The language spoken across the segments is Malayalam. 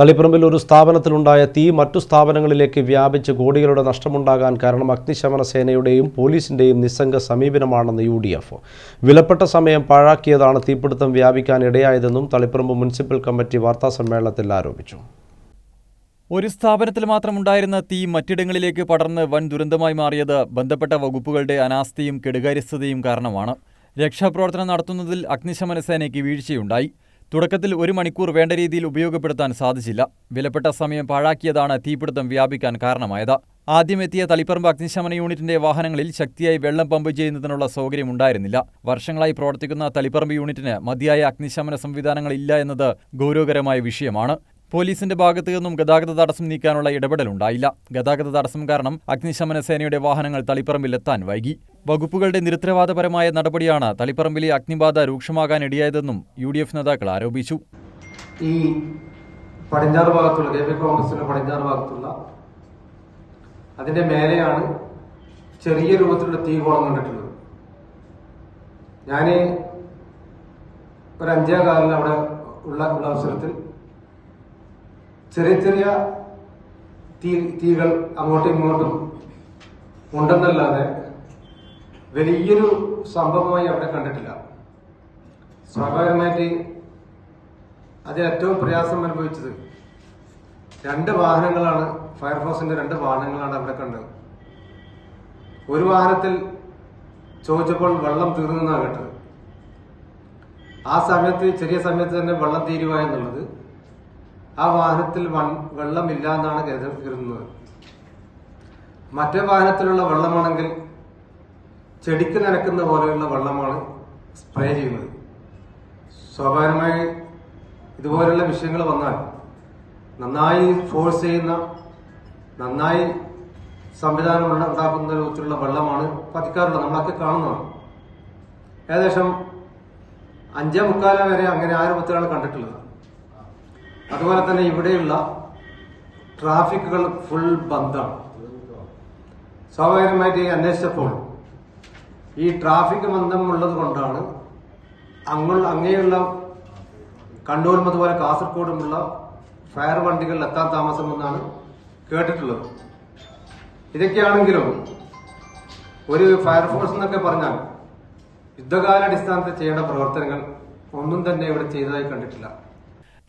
തളിപ്പറമ്പിൽ ഒരു സ്ഥാപനത്തിലുണ്ടായ തീ മറ്റു സ്ഥാപനങ്ങളിലേക്ക് വ്യാപിച്ച് കോടികളുടെ നഷ്ടമുണ്ടാകാൻ കാരണം അഗ്നിശമന സേനയുടെയും പോലീസിന്റെയും നിസ്സംഗ സമീപനമാണെന്ന് യു ഡി എഫ് വിലപ്പെട്ട സമയം പാഴാക്കിയതാണ് തീപിടുത്തം വ്യാപിക്കാൻ ഇടയായതെന്നും തളിപ്പറമ്പ് മുനിസിപ്പൽ കമ്മിറ്റി വാർത്താ സമ്മേളനത്തിൽ ആരോപിച്ചു. ഒരു സ്ഥാപനത്തിൽ മാത്രമുണ്ടായിരുന്ന തീ മറ്റിടങ്ങളിലേക്ക് പടർന്ന് വൻ ദുരന്തമായി മാറിയത് ബന്ധപ്പെട്ട വകുപ്പുകളുടെ അനാസ്ഥയും കെടുകാര്യസ്ഥതയും കാരണമാണ്. രക്ഷാപ്രവർത്തനം നടത്തുന്നതിൽ അഗ്നിശമന സേനയ്ക്ക് വീഴ്ചയുണ്ടായി. തുടക്കത്തിൽ ഒരു മണിക്കൂർ വേണ്ട രീതിയിൽ ഉപയോഗപ്പെടുത്താൻ സാധിച്ചില്ല. വിലപ്പെട്ട സമയം പാഴാക്കിയതാണ് തീപിടുത്തം വ്യാപിക്കാൻ കാരണമായത്. ആദ്യമെത്തിയ തളിപ്പറമ്പ് അഗ്നിശമന യൂണിറ്റിന്റെ വാഹനങ്ങളിൽ ശക്തിയായി വെള്ളം പമ്പ് ചെയ്യുന്നതിനുള്ള സൗകര്യം ഉണ്ടായിരുന്നില്ല. വർഷങ്ങളായി പ്രവർത്തിക്കുന്ന തളിപ്പറമ്പ് യൂണിറ്റിന് മതിയായ അഗ്നിശമന സംവിധാനങ്ങളില്ല എന്നത് ഗൗരവകരമായ വിഷയമാണ്. പോലീസിന്റെ ഭാഗത്തു നിന്നും ഗതാഗത തടസ്സം നീക്കാനുള്ള ഇടപെടലുണ്ടായില്ല. ഗതാഗത തടസ്സം കാരണം അഗ്നിശമന സേനയുടെ വാഹനങ്ങൾ തളിപ്പറമ്പിലെത്താൻ വൈകി. വകുപ്പുകളുടെ നിരുത്തരവാദപരമായ നടപടിയാണ് തളിപ്പറമ്പിലെ അഗ്നിബാധ രൂക്ഷമാകാനിടയായതെന്നും യു ഡി എഫ് നേതാക്കൾ ആരോപിച്ചു. ഈ പടിഞ്ഞാറ് ഭാഗത്തുള്ള കെ പി കോൺഗ്രസിന്റെ പടിഞ്ഞാറ് ഭാഗത്തുള്ള അതിന്റെ മേലെയാണ് ചെറിയ രൂപത്തിലുള്ള തീ കോളം കണ്ടിട്ടുള്ളത്. ഞാൻ ഒരു അഞ്ചേ കാലിൽ അവിടെ ഉള്ള അവസരത്തിൽ ചെറിയ ചെറിയ തീ തീകൾ അങ്ങോട്ടും ഇങ്ങോട്ടും ഉണ്ടെന്നല്ലാതെ വലിയൊരു സംഭവമായി അവിടെ കണ്ടിട്ടില്ല. സ്വാഭാവികമായിട്ട് അതിൽ ഏറ്റവും പ്രയാസം അനുഭവിച്ചത് രണ്ട് വാഹനങ്ങളാണ് ഫയർഫോഴ്സിന്റെ രണ്ട് വാഹനങ്ങളാണ് അവിടെ കണ്ടത്. ഒരു വാഹനത്തിൽ ചോദിച്ചപ്പോൾ വെള്ളം തീർന്നെന്നാണ് കേട്ടത്. ആ സമയത്ത് ചെറിയ സമയത്ത് തന്നെ വെള്ളം തീരുക എന്നുള്ളത് ആ വാഹനത്തിൽ വെള്ളമില്ല എന്നാണ് കരുത- കരുതുന്നത്. മറ്റേ വാഹനത്തിലുള്ള വെള്ളമാണെങ്കിൽ ചെടിക്ക് നനക്കുന്ന പോലെയുള്ള വെള്ളമാണ് സ്പ്രേ ചെയ്യുന്നത്. സ്വാഭാവികമായി ഇതുപോലെയുള്ള വിഷയങ്ങൾ വന്നാൽ നന്നായി ഫോഴ്സ് ചെയ്യുന്ന നന്നായി സംവിധാനം ഉണ്ടാക്കുന്ന രൂപത്തിലുള്ള വെള്ളമാണ് പതിക്കാറുള്ളത്. നമ്മളൊക്കെ കാണുന്നതാണ്. ഏകദേശം അഞ്ചേ മുക്കാല വരെ അങ്ങനെ ആ രൂപത്തിലാണ് കണ്ടിട്ടുള്ളത് അതുപോലെ തന്നെ ഇവിടെയുള്ള ട്രാഫിക്കുകൾ ഫുൾ ബന്ധാണ്. സ്വാഭാവികമായിട്ട് അന്വേഷിച്ചപ്പോൾ ഈ ട്രാഫിക് ബന്ധം ഉള്ളത് കൊണ്ടാണ് അങ്ങുള്ള അങ്ങനെയുള്ള കണ്ണൂരും അതുപോലെ കാസർഗോഡുമുള്ള ഫയർ വണ്ടികൾ എത്താൻ താമസമെന്നാണ് കേട്ടിട്ടുള്ളത്. ഇതൊക്കെയാണെങ്കിലും ഒരു ഫയർഫോഴ്സ് എന്നൊക്കെ പറഞ്ഞാൽ യുദ്ധകാലാടിസ്ഥാനത്തിൽ ചെയ്യേണ്ട പ്രവർത്തനങ്ങൾ ഒന്നും തന്നെ ഇവിടെ ചെയ്തതായി കണ്ടിട്ടില്ല.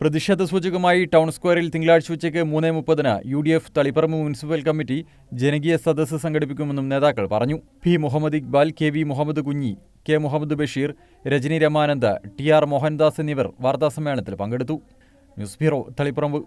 പ്രതിഷേധ സൂചകമായി ടൗൺ സ്ക്വയറിൽ തിങ്കളാഴ്ച ഉച്ചയ്ക്ക് മൂന്ന് മുപ്പതിന് U D F Taliparamba municipal committee ജനകീയ സദസ്സ് സംഘടിപ്പിക്കുമെന്നും നേതാക്കൾ പറഞ്ഞു. P Muhammad Iqbal K V Muhammad Kunhi K Muhammad Basheer Rajani Ramanand T R Mohandas എന്നിവർ വാർത്താസമ്മേളനത്തിൽ പങ്കെടുത്തു. News bureau Taliparamba.